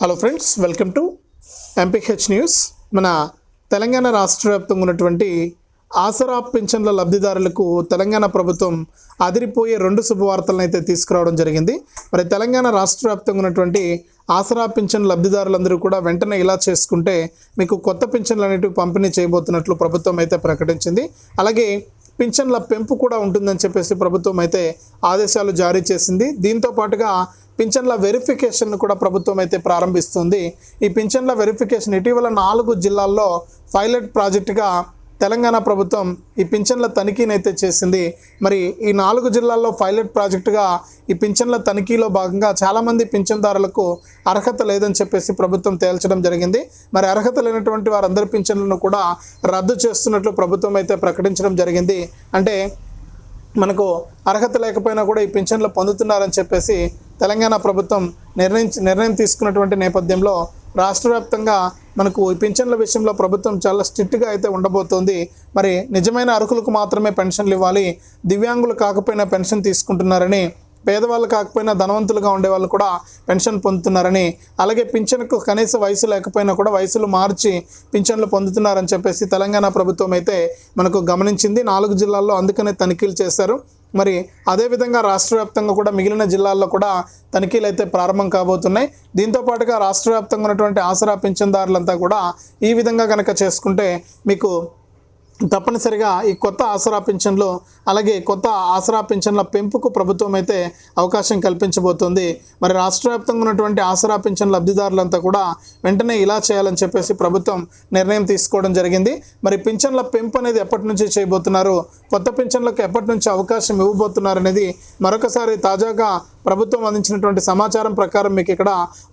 Hello friends welcome to MPH news మన తెలంగాణ రాష్ట్ర వ్యాప్తంగా ఉన్నటువంటి ఆసరా పింఛన్ల లబ్ధిదారులకు తెలంగాణ ప్రభుత్వం అదిరిపోయే రెండు శుభవార్తలను అయితే తీసుకురావడం జరిగింది. మరి తెలంగాణ రాష్ట్ర వ్యాప్తంగా ఉన్నటువంటి ఆసరా పింఛన్ లబ్ధిదారులందరూ కూడా వెంటనే ఇలా చేసుకుంటే మీకు కొత్త పింఛన్లు అనేటివి పంపిణీ చేయబోతున్నట్లు ప్రభుత్వం అయితే ప్రకటించింది. అలాగే పింఛన్ల పెంపు కూడా ఉంటుందని చెప్పేసి ప్రభుత్వం అయితే ఆదేశాలు జారీ చేసింది. దీంతో పాటుగా పింఛన్ల వెరిఫికేషన్ కూడా ప్రభుత్వం అయితే ప్రారంభిస్తుంది. ఈ పింఛన్ల వెరిఫికేషన్ ఇటీవల నాలుగు జిల్లాల్లో పైలట్ ప్రాజెక్టుగా తెలంగాణ ప్రభుత్వం ఈ పింఛన్ల తనిఖీని అయితే చేసింది. మరి ఈ నాలుగు జిల్లాల్లో పైలట్ ప్రాజెక్టుగా ఈ పింఛన్ల తనిఖీలో భాగంగా చాలామంది పింఛన్దారులకు అర్హత లేదని చెప్పేసి ప్రభుత్వం తేల్చడం జరిగింది. మరి అర్హత లేనటువంటి వారందరి పింఛన్లను కూడా రద్దు చేస్తున్నట్లు ప్రభుత్వం అయితే ప్రకటించడం జరిగింది. అంటే మనకు అర్హత లేకపోయినా కూడా ఈ పింఛన్లు పొందుతున్నారని చెప్పేసి తెలంగాణ ప్రభుత్వం నిర్ణయించి నిర్ణయం తీసుకున్నటువంటి నేపథ్యంలో రాష్ట్ర వ్యాప్తంగా మనకు పింఛన్ల విషయంలో ప్రభుత్వం చాలా స్ట్రిక్ట్గా అయితే ఉండబోతోంది. మరి నిజమైన అర్హులకు మాత్రమే పెన్షన్లు ఇవ్వాలి. దివ్యాంగులు కాకపోయినా పెన్షన్ తీసుకుంటున్నారని పేదవాళ్ళు కాకపోయినా ధనవంతులుగా ఉండే వాళ్ళు కూడా పెన్షన్ పొందుతున్నారని అలాగే పింఛన్కు కనీస వయసు లేకపోయినా కూడా వయసులు మార్చి పింఛన్లు పొందుతున్నారని చెప్పేసి తెలంగాణ ప్రభుత్వం అయితే మనకు గమనించింది. నాలుగు జిల్లాల్లో అందుకనే తనిఖీలు చేశారు. మరి అదేవిధంగా రాష్ట్ర వ్యాప్తంగా కూడా మిగిలిన జిల్లాల్లో కూడా తనిఖీలు అయితే ప్రారంభం కాబోతున్నాయి. దీంతో పాటుగా రాష్ట్ర వ్యాప్తంగా ఉన్నటువంటి ఆసరా పింఛన్దారులంతా కూడా ఈ విధంగా కనుక చేసుకుంటే మీకు తప్పనిసరిగా ఈ కొత్త ఆసరా పింఛన్లు అలాగే కొత్త ఆసరా పింఛన్ల పెంపుకు ప్రభుత్వం అయితే అవకాశం కల్పించబోతుంది. మరి రాష్ట్ర వ్యాప్తంగా ఉన్నటువంటి ఆసరా పింఛన్ లబ్ధిదారులంతా కూడా వెంటనే ఇలా చేయాలని చెప్పేసి ప్రభుత్వం నిర్ణయం తీసుకోవడం జరిగింది. మరి పింఛన్ల పెంపు అనేది ఎప్పటి నుంచి చేయబోతున్నారు? కొత్త పింఛన్లకు ఎప్పటి నుంచి అవకాశం ఇవ్వబోతున్నారు అనేది మరొకసారి తాజాగా ప్రభుత్వం అందించినటువంటి సమాచారం ప్రకారం మీకు ఇక్కడ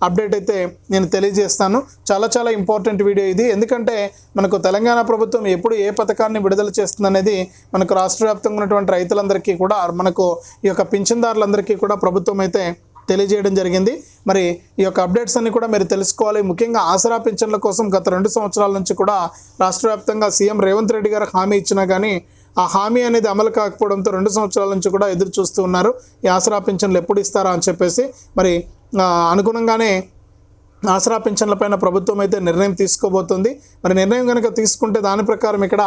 అప్డేట్ అయితే నేను తెలియజేస్తాను. చాలా చాలా ఇంపార్టెంట్ వీడియో ఇది. ఎందుకంటే మనకు తెలంగాణ ప్రభుత్వం ఎప్పుడు ఏ పథకాన్ని విడుదల చేస్తుందనేది మనకు రాష్ట్ర వ్యాప్తంగా ఉన్నటువంటి రైతులందరికీ కూడా మనకు ఈ యొక్క పింఛన్దారులందరికీ కూడా ప్రభుత్వం అయితే తెలియజేయడం జరిగింది. మరి ఈ యొక్క అప్డేట్స్ అన్ని కూడా మీరు తెలుసుకోవాలి. ముఖ్యంగా ఆసరా పింఛన్ల కోసం గత రెండు సంవత్సరాల నుంచి కూడా రాష్ట్ర వ్యాప్తంగా సీఎం రేవంత్ రెడ్డి గారు హామీ ఇచ్చినా కానీ ఆ హామీ అనేది అమలు కాకపోవడంతో రెండు సంవత్సరాల నుంచి కూడా ఎదురు చూస్తూ ఉన్నారు. ఈ ఆసరా పింఛన్లు ఎప్పుడు ఇస్తారా అని చెప్పేసి మరి అనుగుణంగానే ఆసరా పింఛన్లపైన ప్రభుత్వం అయితే నిర్ణయం తీసుకోబోతుంది. మరి నిర్ణయం కనుక తీసుకుంటే దాని ప్రకారం ఇక్కడ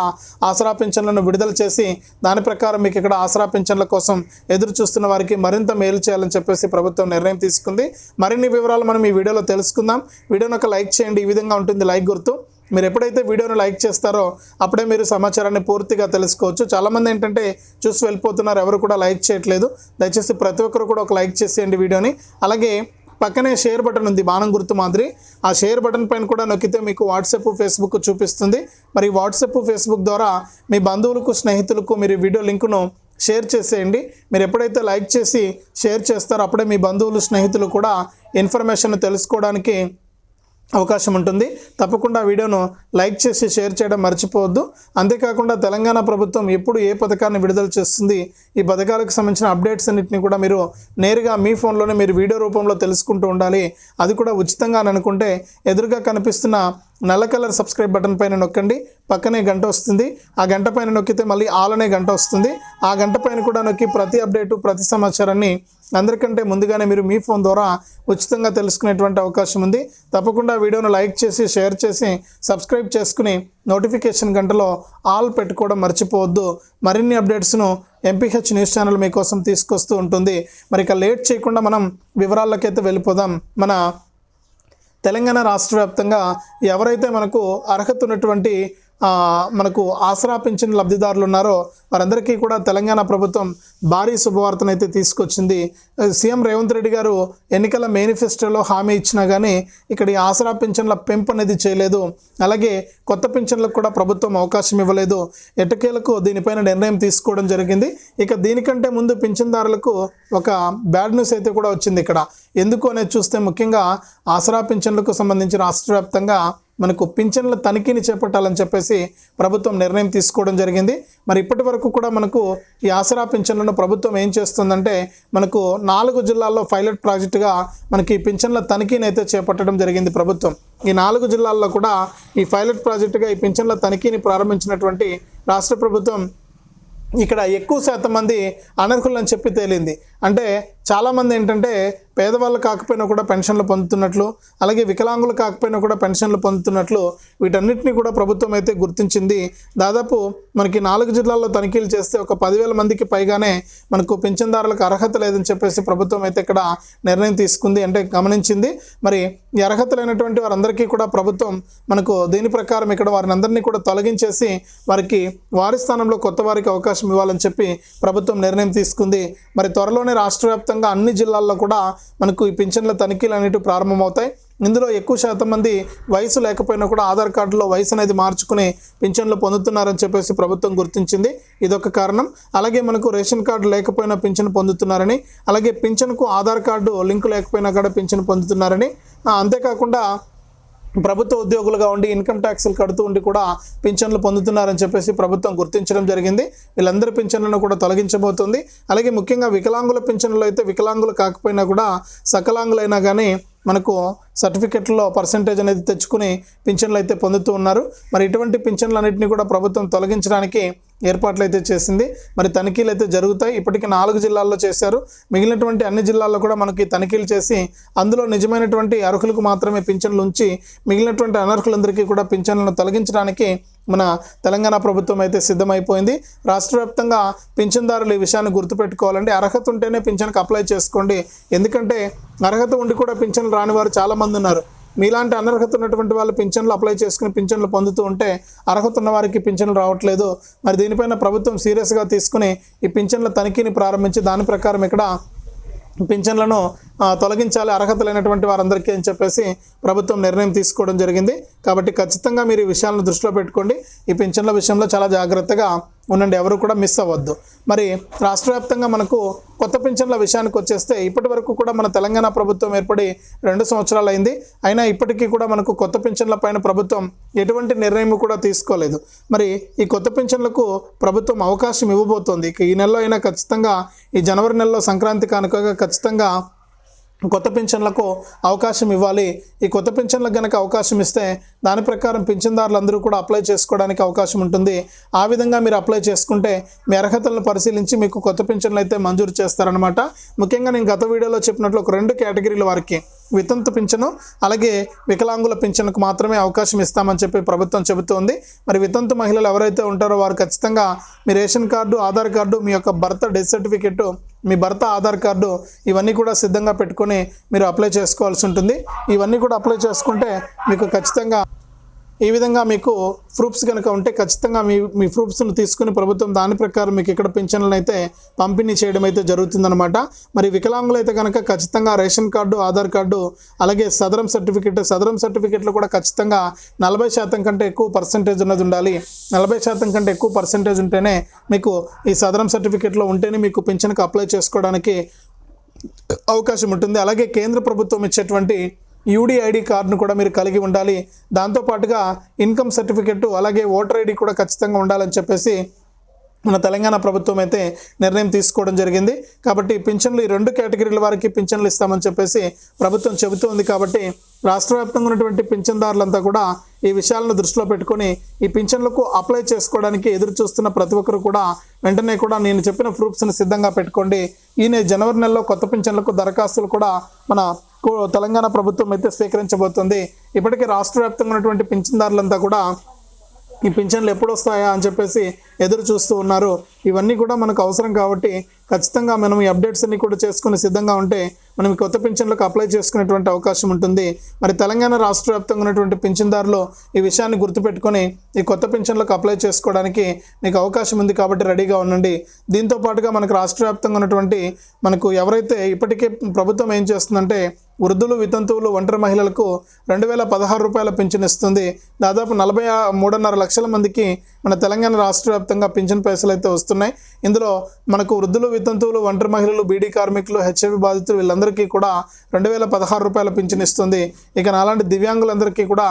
ఆసరా పింఛన్లను విడుదల చేసి దాని ప్రకారం మీకు ఇక్కడ ఆసరా పింఛన్ల కోసం ఎదురు చూస్తున్న వారికి మరింత మేలు చేయాలని చెప్పేసి ప్రభుత్వం నిర్ణయం తీసుకుంది. మరిన్ని వివరాలు మనం ఈ వీడియోలో తెలుసుకుందాం. వీడియోని ఒక లైక్ చేయండి. ఈ విధంగా ఉంటుంది లైక్ గుర్తు. మీరు ఎప్పుడైతే వీడియోను లైక్ చేస్తారో అప్పుడే మీరు సమాచారాన్ని పూర్తిగా తెలుసుకోవచ్చు. చాలామంది ఏంటంటే చూసి వెళ్ళిపోతున్నారు ఎవరు కూడా లైక్ చేయట్లేదు. దయచేసి ప్రతి ఒక్కరు కూడా ఒక లైక్ చేసేయండి వీడియోని. అలాగే పక్కనే షేర్ బటన్ ఉంది బాణం గుర్తు మాదిరి. ఆ షేర్ బటన్ పైన కూడా నొక్కితే మీకు వాట్సాప్ ఫేస్బుక్ చూపిస్తుంది. మరి వాట్సాప్ ఫేస్బుక్ ద్వారా మీ బంధువులకు స్నేహితులకు మీరు వీడియో లింకును షేర్ చేసేయండి. మీరు ఎప్పుడైతే లైక్ చేసి షేర్ చేస్తారో అప్పుడే మీ బంధువులు స్నేహితులు కూడా ఇన్ఫర్మేషన్ తెలుసుకోవడానికి అవకాశం ఉంటుంది. తప్పకుండా వీడియోను లైక్ చేసి షేర్ చేయడం మర్చిపోవద్దు. అంతేకాకుండా తెలంగాణ ప్రభుత్వం ఎప్పుడు ఏ పథకాన్ని విడుదల చేస్తుంది ఈ పథకాలకు సంబంధించిన అప్డేట్స్ అన్నింటినీ కూడా మీరు నేరుగా మీ ఫోన్లోనే మీరు వీడియో రూపంలో తెలుసుకుంటూ ఉండాలి. అది కూడా ఉచితంగా అని అనుకుంటే ఎదురుగా కనిపిస్తున్న నల్ల కలర్ సబ్స్క్రైబ్ బటన్ పైన నొక్కండి. పక్కనే గంట వస్తుంది. ఆ గంట పైన నొక్కితే మళ్ళీ ఆలనే గంట వస్తుంది. ఆ గంట పైన కూడా నొక్కి ప్రతి అప్డేటు ప్రతి సమాచారాన్ని అందరికంటే ముందుగానే మీరు మీ ఫోన్ ద్వారా ఉచితంగా తెలుసుకునేటువంటి అవకాశం ఉంది. తప్పకుండా వీడియోను లైక్ చేసి షేర్ చేసి సబ్స్క్రైబ్ చేసుకుని నోటిఫికేషన్ గంటలో ఆల్ పెట్టుకోవడం మర్చిపోవద్దు. మరిన్ని అప్డేట్స్ను ఎంపీహెచ్ న్యూస్ ఛానల్ మీకోసం తీసుకొస్తూ ఉంటుంది. మరి ఇక లేట్ చేయకుండా మనం వివరాలకైతే వెళ్ళిపోదాం. మన తెలంగాణ రాష్ట్ర వ్యాప్తంగా ఎవరైతే మనకు అర్హత ఉన్నటువంటి మనకు ఆసరా పింఛన్ లబ్ధిదారులు ఉన్నారో వారందరికీ కూడా తెలంగాణ ప్రభుత్వం భారీ శుభవార్తను అయితే తీసుకొచ్చింది సీఎం రేవంత్ రెడ్డి గారు ఎన్నికల మేనిఫెస్టోలో హామీ ఇచ్చినా కానీ ఇక్కడ ఈ ఆసరా పింఛన్ల పెంపు అనేది చేయలేదు. అలాగే కొత్త పింఛన్లకు కూడా ప్రభుత్వం అవకాశం ఇవ్వలేదు. ఎటకేలకు దీనిపైన నిర్ణయం తీసుకోవడం జరిగింది. ఇక దీనికంటే ముందు పింఛన్దారులకు ఒక బ్యాడ్ న్యూస్ అయితే కూడా వచ్చింది ఇక్కడ. ఎందుకు అనేది చూస్తే ముఖ్యంగా ఆసరా పింఛన్లకు సంబంధించి రాష్ట్ర వ్యాప్తంగా మనకు పింఛన్ల తనిఖీని చేపట్టాలని చెప్పేసి ప్రభుత్వం నిర్ణయం తీసుకోవడం జరిగింది. మరి ఇప్పటి వరకు కూడా మనకు ఈ ఆసరా పింఛన్లను ప్రభుత్వం ఏం చేస్తుందంటే మనకు నాలుగు జిల్లాల్లో పైలట్ ప్రాజెక్టుగా మనకి ఈ పింఛన్ల తనిఖీని అయితే చేపట్టడం జరిగింది ప్రభుత్వం. ఈ నాలుగు జిల్లాల్లో కూడా ఈ పైలట్ ప్రాజెక్టుగా ఈ పింఛన్ల తనిఖీని ప్రారంభించినటువంటి రాష్ట్ర ప్రభుత్వం ఇక్కడ ఎక్కువ శాతం మంది అనర్హులని చెప్పి తేలింది. అంటే చాలామంది ఏంటంటే పేదవాళ్ళు కాకపోయినా కూడా పెన్షన్లు పొందుతున్నట్లు అలాగే వికలాంగులు కాకపోయినా కూడా పెన్షన్లు పొందుతున్నట్లు వీటన్నిటిని కూడా ప్రభుత్వం అయితే గుర్తించింది. దాదాపు మనకి నాలుగు జిల్లాల్లో తనిఖీలు చేస్తే ఒక పదివేల మందికి పైగానే మనకు పింఛన్దారులకు అర్హత లేదని చెప్పేసి ప్రభుత్వం అయితే ఇక్కడ నిర్ణయం తీసుకుంది అంటే గమనించింది. మరి ఈ అర్హత లేనటువంటి వారందరికీ కూడా ప్రభుత్వం మనకు దీని ప్రకారం ఇక్కడ వారిని అందరినీ కూడా తొలగించేసి వారికి వారి స్థానంలో కొత్త వారికి అవకాశం ఇవ్వాలని చెప్పి ప్రభుత్వం నిర్ణయం తీసుకుంది. మరి త్వరలో త్వరలోనే రాష్ట్ర వ్యాప్తంగా అన్ని జిల్లాల్లో కూడా మనకు ఈ పింఛన్ల తనిఖీలు అనేవి ప్రారంభమవుతాయి. ఇందులో ఎక్కువ శాతం మంది వయసు లేకపోయినా కూడా ఆధార్ కార్డులో వయసు అనేది మార్చుకుని పింఛన్లు పొందుతున్నారని చెప్పేసి ప్రభుత్వం గుర్తించింది. ఇదొక కారణం. అలాగే మనకు రేషన్ కార్డు లేకపోయినా పింఛన్ పొందుతున్నారని అలాగే పింఛన్కు ఆధార్ కార్డు లింక్ లేకపోయినా కూడా పింఛన్ పొందుతున్నారని అంతేకాకుండా ప్రభుత్వ ఉద్యోగులుగా ఉండి ఇన్కమ్ ట్యాక్స్లు కడుతూ ఉండి కూడా పింఛన్లు పొందుతున్నారని చెప్పేసి ప్రభుత్వం గుర్తించడం జరిగింది. వీళ్ళందరి పింఛన్లను కూడా తొలగించబోతుంది. అలాగే ముఖ్యంగా వికలాంగుల పింఛన్లు అయితే వికలాంగులు కాకపోయినా కూడా సకలాంగులైనా కానీ మనకు సర్టిఫికెట్లో పర్సంటేజ్ అనేది తెచ్చుకుని పింఛన్లు అయితే పొందుతూ ఉన్నారు. మరి ఇటువంటి పింఛన్లన్నింటినీ కూడా ప్రభుత్వం తొలగించడానికి ఏర్పాట్లు అయితే చేసింది. మరి తనిఖీలు అయితే జరుగుతాయి. ఇప్పటికి నాలుగు జిల్లాల్లో చేశారు. మిగిలినటువంటి అన్ని జిల్లాల్లో కూడా మనకి తనిఖీలు చేసి అందులో నిజమైనటువంటి అర్హులకు మాత్రమే పింఛన్లు ఉంచి మిగిలినటువంటి అనర్హులందరికీ కూడా పింఛన్లను తొలగించడానికి మన తెలంగాణ ప్రభుత్వం అయితే సిద్ధమైపోయింది. రాష్ట్ర వ్యాప్తంగా పింఛన్దారులు ఈ విషయాన్ని గుర్తుపెట్టుకోవాలండి. అర్హత ఉంటేనే పింఛన్కి అప్లై చేసుకోండి. ఎందుకంటే అర్హత ఉండి కూడా పింఛన్లు రాని వారు చాలామంది ఉన్నారు. మీలాంటి అనర్హత ఉన్నటువంటి వాళ్ళు పింఛన్లు అప్లై చేసుకుని పింఛన్లు పొందుతూ ఉంటే అర్హత ఉన్న వారికి పింఛన్లు రావట్లేదు. మరి దీనిపైన ప్రభుత్వం సీరియస్గా తీసుకుని ఈ పింఛన్ల తనిఖీని ప్రారంభించి దాని ప్రకారం ఇక్కడ పింఛన్లను తొలగించాలి అర్హత లేనటువంటి వారందరికీ అని చెప్పేసి ప్రభుత్వం నిర్ణయం తీసుకోవడం జరిగింది. కాబట్టి ఖచ్చితంగా మీరు ఈ విషయాలను దృష్టిలో పెట్టుకోండి. ఈ పింఛన్ల విషయంలో చాలా జాగ్రత్తగా ఉండండి ఎవరు కూడా మిస్ అవ్వద్దు. మరి రాష్ట్ర వ్యాప్తంగా మనకు కొత్త పింఛన్ల విషయానికి వచ్చేస్తే ఇప్పటి వరకు కూడా మన తెలంగాణ ప్రభుత్వం ఏర్పడి రెండు సంవత్సరాలు అయింది. అయినా ఇప్పటికీ కూడా మనకు కొత్త పింఛన్ల పైన ప్రభుత్వం ఎటువంటి నిర్ణయం కూడా తీసుకోలేదు. మరి ఈ కొత్త పింఛన్లకు ప్రభుత్వం అవకాశం ఇవ్వబోతోంది. ఈ నెలలో అయినా ఖచ్చితంగా ఈ జనవరి నెలలో సంక్రాంతి కానుకగా ఖచ్చితంగా కొత్త పింఛన్లకు అవకాశం ఇవ్వాలి. ఈ కొత్త పింఛన్లకు గనక అవకాశం ఇస్తే దాని ప్రకారం పింఛన్దారులందరూ కూడా అప్లై చేసుకోవడానికి అవకాశం ఉంటుంది. ఆ విధంగా మీరు అప్లై చేసుకుంటే మీ అర్హతలను పరిశీలించి మీకు కొత్త పింఛన్లు అయితే మంజూరు చేస్తారనమాట ముఖ్యంగా నేను గత వీడియోలో చెప్పినట్లు ఒక రెండు కేటగిరీల వారికి వితంతు పింఛను అలాగే వికలాంగుల పింఛన్కు మాత్రమే అవకాశం ఇస్తామని చెప్పి ప్రభుత్వం చెబుతోంది. మరి వితంతు మహిళలు ఎవరైతే ఉంటారో వారు ఖచ్చితంగా మీ రేషన్ కార్డు ఆధార్ కార్డు మీ యొక్క భర్త డెత్ సర్టిఫికెట్ మీ భర్త ఆధార్ కార్డు ఇవన్నీ కూడా సిద్ధంగా పెట్టుకొని మీరు అప్లై చేసుకోవాల్సి ఉంటుంది. ఇవన్నీ కూడా అప్లై చేసుకుంటే మీకు ఖచ్చితంగా ఈ విధంగా మీకు ప్రూఫ్స్ కనుక ఉంటే ఖచ్చితంగా మీ మీ ప్రూఫ్స్ను తీసుకుని ప్రభుత్వం దాని ప్రకారం మీకు ఇక్కడ పింఛన్లను అయితే పంపిణీ చేయడం అయితే జరుగుతుందన్నమాట. మరి వికలాంగులు అయితే కనుక ఖచ్చితంగా రేషన్ కార్డు ఆధార్ కార్డు అలాగే సదరం సర్టిఫికెట్ సదరం సర్టిఫికెట్లో కూడా ఖచ్చితంగా నలభై శాతం కంటే ఎక్కువ పర్సంటేజ్ ఉన్నది ఉండాలి. నలభై శాతం కంటే ఎక్కువ పర్సంటేజ్ ఉంటేనే మీకు ఈ సదరం సర్టిఫికెట్లో ఉంటేనే మీకు పింఛన్కి అప్లై చేసుకోవడానికి అవకాశం ఉంటుంది. అలాగే కేంద్ర ప్రభుత్వం ఇచ్చేటువంటి యూడిఐడి కార్డును కూడా మీరు కలిగి ఉండాలి. దాంతోపాటుగా ఇన్కమ్ సర్టిఫికెట్ అలాగే ఓటర్ ఐడి కూడా ఖచ్చితంగా ఉండాలని చెప్పేసి మన తెలంగాణ ప్రభుత్వం అయితే నిర్ణయం తీసుకోవడం జరిగింది. కాబట్టి పింఛన్లు ఈ రెండు కేటగిరీల వారికి పింఛన్లు ఇస్తామని చెప్పేసి ప్రభుత్వం చెబుతూ ఉంది కాబట్టి రాష్ట్ర వ్యాప్తంగా ఉన్నటువంటి పింఛన్దారులంతా కూడా ఈ విషయాలను దృష్టిలో పెట్టుకొని ఈ పింఛన్లకు అప్లై చేసుకోవడానికి ఎదురు చూస్తున్న ప్రతి ఒక్కరు కూడా వెంటనే కూడా నేను చెప్పిన ప్రూఫ్స్ని సిద్ధంగా పెట్టుకోండి. ఈ జనవరి నెలలో కొత్త పింఛన్లకు దరఖాస్తులు కూడా మన తెలంగాణ ప్రభుత్వం అయితే స్వీకరించబోతుంది ఇప్పటికే రాష్ట్ర వ్యాప్తంగా ఉన్నటువంటి పింఛన్దారులంతా కూడా ఈ పింఛన్లు ఎప్పుడు వస్తాయా అని చెప్పేసి ఎదురు చూస్తూ ఉన్నారు. ఇవన్నీ కూడా మనకు అవసరం కాబట్టి ఖచ్చితంగా మనం ఈ అప్డేట్స్ అన్ని కూడా చేసుకుని సిద్ధంగా ఉంటే మనం కొత్త పింఛన్లకు అప్లై చేసుకునేటువంటి అవకాశం ఉంటుంది. మరి తెలంగాణ రాష్ట్ర వ్యాప్తంగా ఉన్నటువంటి పింఛన్దారులు ఈ విషయాన్ని గుర్తుపెట్టుకొని ఈ కొత్త పింఛన్లకు అప్లై చేసుకోవడానికి మీకు అవకాశం ఉంది కాబట్టి రెడీగా ఉండండి. దీంతో పాటుగా మనకు రాష్ట్ర వ్యాప్తంగా ఉన్నటువంటి మనకు ఎవరైతే ఇప్పటికే ప్రభుత్వం ఏం చేస్తుందంటే వృద్ధులు వితంతువులు ఒంటరి మహిళలకు రెండు వేల పదహారు రూపాయల పింఛన్ ఇస్తుంది. దాదాపు నలభై మూడున్నర లక్షల మందికి మన తెలంగాణ రాష్ట్ర వ్యాప్తంగా పింఛన్ పైసలు అయితే వస్తున్నాయి. ఇందులో మనకు వృద్ధులు వితంతువులు ఒంటరి మహిళలు బీడీ కార్మికులు హెచ్ఐవి బాధితులు అందరికీ కూడా రెండు వేల పదహారు రూపాయల పింఛన్ ఇస్తుంది. ఇక నాలాంటి దివ్యాంగులందరికీ కూడా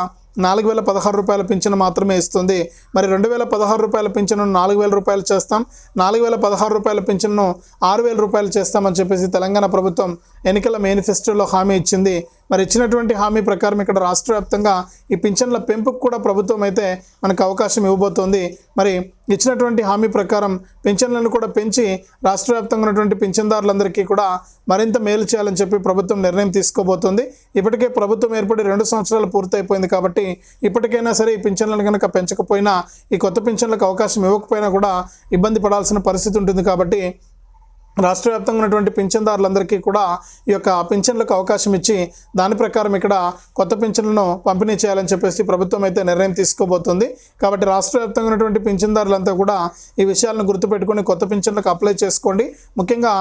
నాలుగు వేల పదహారు రూపాయల పింఛను మాత్రమే ఇస్తుంది. మరి రెండు వేల పదహారు రూపాయల పింఛను నాలుగు వేల రూపాయలు చేస్తాం. నాలుగు వేల పదహారు రూపాయల పింఛన్ను ఆరు వేల రూపాయలు చేస్తామని చెప్పేసి తెలంగాణ ప్రభుత్వం ఎన్నికల మేనిఫెస్టోలో హామీ ఇచ్చింది. మరి ఇచ్చినటువంటి హామీ ప్రకారం ఇక్కడ రాష్ట్ర వ్యాప్తంగా ఈ పింఛన్ల పెంపుకు కూడా ప్రభుత్వం అయితే మనకు అవకాశం ఇవ్వబోతోంది. మరి ఇచ్చినటువంటి హామీ ప్రకారం పింఛన్లను కూడా పెంచి రాష్ట్ర వ్యాప్తంగా ఉన్నటువంటి పింఛన్దారులందరికీ కూడా మరింత మేలు చేయాలని చెప్పి ప్రభుత్వం నిర్ణయం తీసుకోబోతోంది. ఇప్పటికే ప్రభుత్వం ఏర్పడి రెండు సంవత్సరాలు పూర్తయిపోయింది కాబట్టి ఇప్పటికైనా సరే ఈ పింఛన్లను కనుక పెంచకపోయినా ఈ కొత్త పింఛన్లకు అవకాశం ఇవ్వకపోయినా కూడా ఇబ్బంది పడాల్సిన పరిస్థితి ఉంటుంది కాబట్టి రాష్ట్ర వ్యాప్తంగా ఉన్నటువంటి పింఛన్దారులందరికీ కూడా ఈ యొక్క పింఛన్లకు అవకాశం ఇచ్చి దాని ప్రకారం ఇక్కడ కొత్త పింఛన్లను పంపిణీ చేయాలని చెప్పేసి ప్రభుత్వం అయితే నిర్ణయం తీసుకోబోతుంది. కాబట్టి రాష్ట్ర వ్యాప్తంగా ఉన్నటువంటి పింఛన్దారులంతా కూడా ఈ విషయాలను గుర్తుపెట్టుకొని కొత్త పింఛన్లకు అప్లై చేసుకోండి. ముఖ్యంగా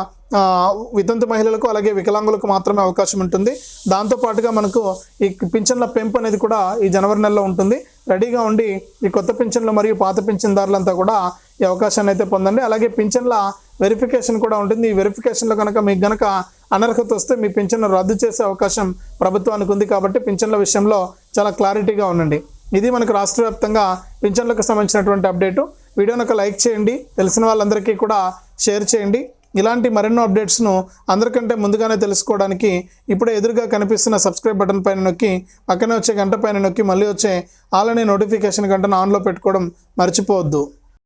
వితంతు మహిళలకు అలాగే వికలాంగులకు మాత్రమే అవకాశం ఉంటుంది. దాంతోపాటుగా మనకు ఈ పింఛన్ల పెంపు అనేది కూడా ఈ జనవరి నెలలో ఉంటుంది. రెడీగా ఉండి ఈ కొత్త పింఛన్లు మరియు పాత పింఛన్దారులంతా కూడా ఈ అవకాశాన్ని అయితే పొందండి. అలాగే పింఛన్ల వెరిఫికేషన్ కూడా ఉంటుంది. ఈ వెరిఫికేషన్లో కనుక మీకు గనక అనర్హత వస్తే మీ పింఛన్ను రద్దు చేసే అవకాశం ప్రభుత్వానికి ఉంది కాబట్టి పింఛన్ల విషయంలో చాలా క్లారిటీగా ఉండండి. ఇది మనకు రాష్ట్ర వ్యాప్తంగా పింఛన్లకు సంబంధించినటువంటి అప్డేటు. వీడియోను ఒక లైక్ చేయండి. తెలిసిన వాళ్ళందరికీ కూడా షేర్ చేయండి. ఇలాంటి మరెన్నో అప్డేట్స్ను అందరికంటే ముందుగానే తెలుసుకోవడానికి ఇప్పుడే ఎదురుగా కనిపిస్తున్న సబ్స్క్రైబ్ బటన్ పైన నొక్కి పక్కనే వచ్చే గంట పైన నొక్కి మళ్ళీ వచ్చే ఆల్ నోటిఫికేషన్ గంటను ఆన్లో పెట్టుకోవడం మర్చిపోవద్దు.